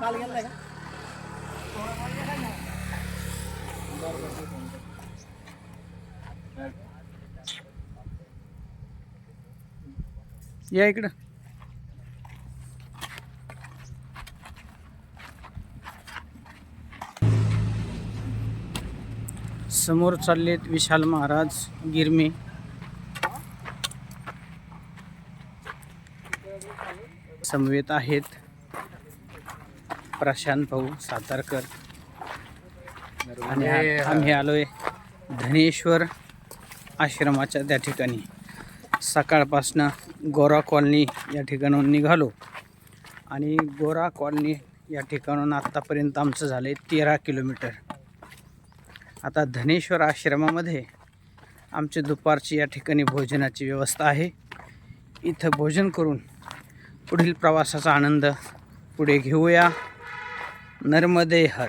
काल गेलाय का या इकडं. समोर चाललेत विशाल महाराज गिरमे. समवेत आहेत प्रशांत भाऊ सातारकर. आणि आम्ही आलोय धनेश्वर आश्रमाच्या त्या ठिकाणी. सकाळपासनं गोरा कॉलनी या ठिकाणाहून निघालो. आणि गोरा कॉलनी या ठिकाणून आत्तापर्यंत आमचं झालं आहे तेरा किलोमीटर. आता धनेश्वर आश्रमामध्ये आमची दुपारची या ठिकाणी भोजनाची व्यवस्था आहे. इथं भोजन करून पुढील प्रवासाचा आनंद पुढे घेऊया. नर्मदे हर.